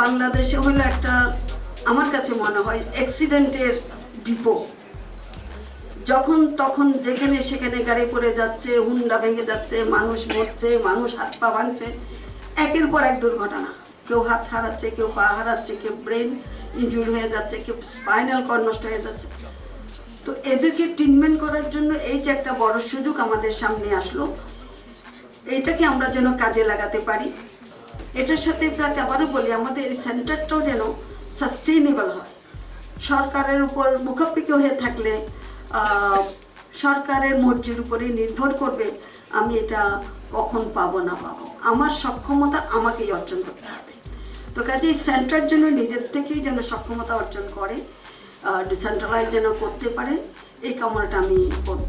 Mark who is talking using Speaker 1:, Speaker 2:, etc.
Speaker 1: বাংলাদেশে হলো একটা, আমার কাছে মনে হয় অ্যাক্সিডেন্টের ডিপো যখন তখন যেখানে সেখানে গাড়ি পড়ে যাচ্ছে, হুন্ডা ভেঙে যাচ্ছে, মানুষ মরছে, মানুষ হাত পা ভাঙছে, একের পর এক দুর্ঘটনা। কেউ হাত হারাচ্ছে, কেউ পা হারাচ্ছে, কেউ ব্রেন ইনজুরি হয়ে যাচ্ছে, কেউ স্পাইনাল কর্ড নষ্ট হয়ে যাচ্ছে। তো এদেরকে ট্রিটমেন্ট করার জন্য এই যে একটা বড় সুযোগ আমাদের সামনে আসলো, এইটাকে আমরা যেন কাজে লাগাতে পারি। এটার সাথে যাতে আবারও বলি, আমাদের এই সেন্টারটাও যেন সাস্টেইনেবল হয়। সরকারের উপর মুখাপিকি হয়ে থাকলে সরকারের মর্জির উপরে নির্ভর করবে, আমি এটা কখন পাবো না পাবো। আমার সক্ষমতা আমাকেই অর্জন করতে হবে। তো কাজে সেন্টার যেন নিজের থেকেই যেন সক্ষমতা অর্জন করে ডিসেন্ট্রালাইজ যেন করতে পারে, এই কামনাটা আমি করব।